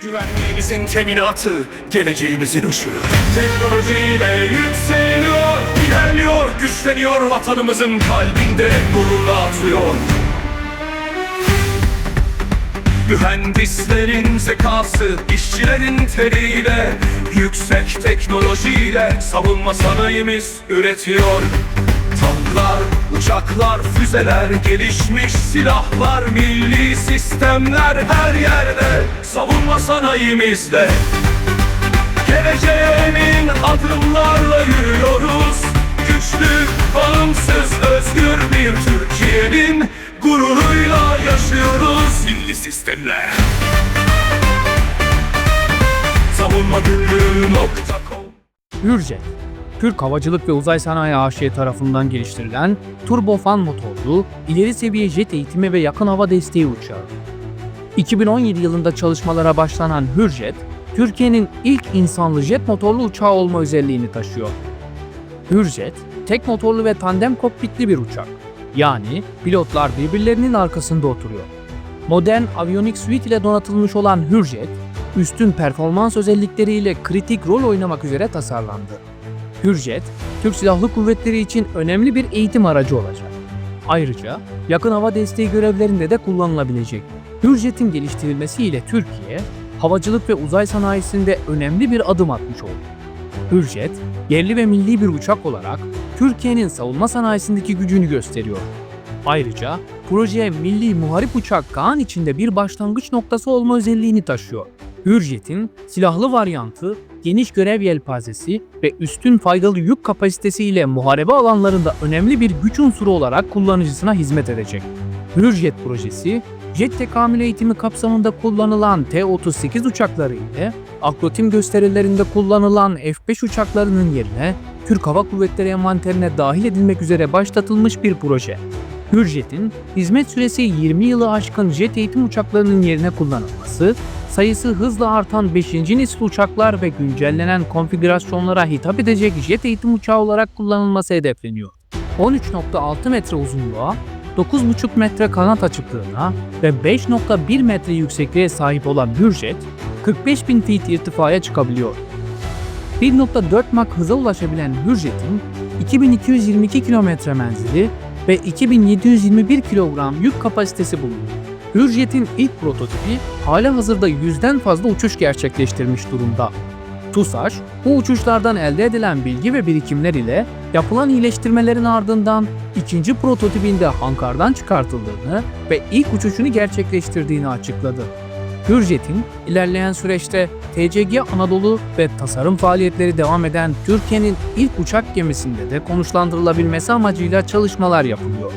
Güvenliğimizin teminatı, geleceğimizin ışığı. Teknolojiyle yükseliyor, ilerliyor, güçleniyor vatanımızın kalbinde gururla atıyor. Mühendislerin zekası, işçilerin teriyle Yüksek teknolojiyle savunma sanayimiz üretiyor Tanklar, uçaklar, füzeler, gelişmiş silahlar Milli sistemler her yerde. Savunma sanayimizde. Geleceğe emin adımlarla yürüyoruz. Güçlü, bağımsız, özgür bir Türkiye'nin gururuyla yaşıyoruz. Milli sistemler. Savunmagürlüğü.com Hürjet, Türk Havacılık ve Uzay Sanayi AŞ tarafından geliştirilen turbofan motorlu, ileri seviye jet eğitimi ve yakın hava desteği uçağı. 2017 yılında çalışmalara başlanan Hürjet, Türkiye'nin ilk insanlı jet motorlu uçağı olma özelliğini taşıyor. Hürjet, tek motorlu ve tandem kokpitli bir uçak. Yani pilotlar birbirlerinin arkasında oturuyor. Modern aviyonik suite ile donatılmış olan Hürjet, üstün performans özellikleriyle kritik rol oynamak üzere tasarlandı. Hürjet, Türk Silahlı Kuvvetleri için önemli bir eğitim aracı olacak. Ayrıca yakın hava desteği görevlerinde de kullanılabilecek. Hürjet'in geliştirilmesiyle Türkiye, havacılık ve uzay sanayisinde önemli bir adım atmış oldu. Hürjet, yerli ve milli bir uçak olarak Türkiye'nin savunma sanayisindeki gücünü gösteriyor. Ayrıca projeye milli muharip uçak Kaan içinde bir başlangıç noktası olma özelliğini taşıyor. Hürjet'in silahlı varyantı, geniş görev yelpazesi ve üstün faydalı yük kapasitesi ile muharebe alanlarında önemli bir güç unsuru olarak kullanıcısına hizmet edecek. Hürjet projesi, jet tekamül eğitimi kapsamında kullanılan T-38 uçakları ile akrotim gösterilerinde kullanılan F-5 uçaklarının yerine Türk Hava Kuvvetleri envanterine dahil edilmek üzere başlatılmış bir proje. Hürjet'in hizmet süresi 20 yılı aşkın jet eğitim uçaklarının yerine kullanılması, sayısı hızla artan 5. nesil uçaklar ve güncellenen konfigürasyonlara hitap edecek jet eğitim uçağı olarak kullanılması hedefleniyor. 13.6 metre uzunluğa, 9.5 metre kanat açıklığına ve 5.1 metre yüksekliğe sahip olan Hürjet, 45.000 feet irtifaya çıkabiliyor. 1.4 Mach hıza ulaşabilen Hürjet'in 2222 kilometre menzili ve 2721 kilogram yük kapasitesi bulunuyor. Hürjet'in ilk prototipi hala hazırda yüzden fazla uçuş gerçekleştirmiş durumda. TUSAŞ, bu uçuşlardan elde edilen bilgi ve birikimler ile yapılan iyileştirmelerin ardından ikinci prototipinde hankardan çıkartıldığını ve ilk uçuşunu gerçekleştirdiğini açıkladı. Hürjet'in ilerleyen süreçte TCG Anadolu ve tasarım faaliyetleri devam eden Türkiye'nin ilk uçak gemisinde de konuşlandırılabilmesi amacıyla çalışmalar yapılıyor.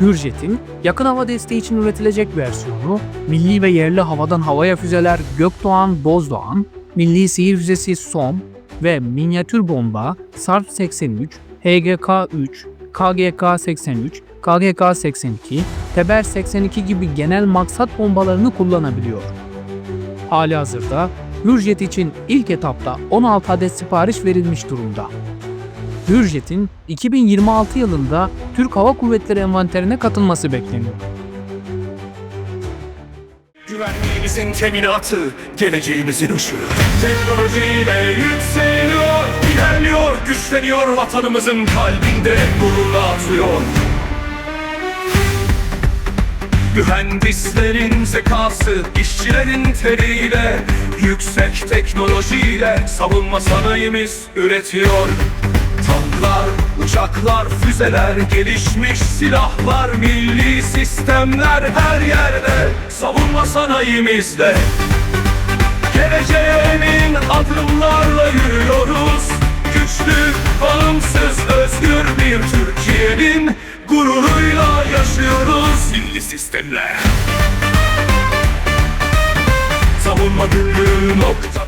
Hürjet'in yakın hava desteği için üretilecek versiyonu, milli ve yerli havadan havaya füzeler Gökdoğan Bozdoğan, milli sihir füzesi SOM ve minyatür bomba SARP 83, HGK-3, KGK-83, KGK-82, Teber 82 gibi genel maksat bombalarını kullanabiliyor. Hali hazırda Hürjet için ilk etapta 16 adet sipariş verilmiş durumda. Hürjet'in 2026 yılında Türk Hava Kuvvetleri envanterine katılması bekleniyor. Güvenliğimizin teminatı, geleceğimizin ışığı. Teknolojiyle yükseliyor, ilerliyor, güçleniyor vatanımızın kalbinde gururla atıyor. Mühendislerin zekası, işçilerin teriyle Yüksek teknolojiyle savunma sanayimiz üretiyor. Tanklar, uçaklar, füzeler, gelişmiş silahlar Milli sistemler her yerde savunma sanayimizde. Geleceğe emin adımlarla yürüyoruz. Güçlü, bağımsız, özgür bir Türkiye'nin gururuyla yaşıyoruz Milli sistemler. Savunma nokta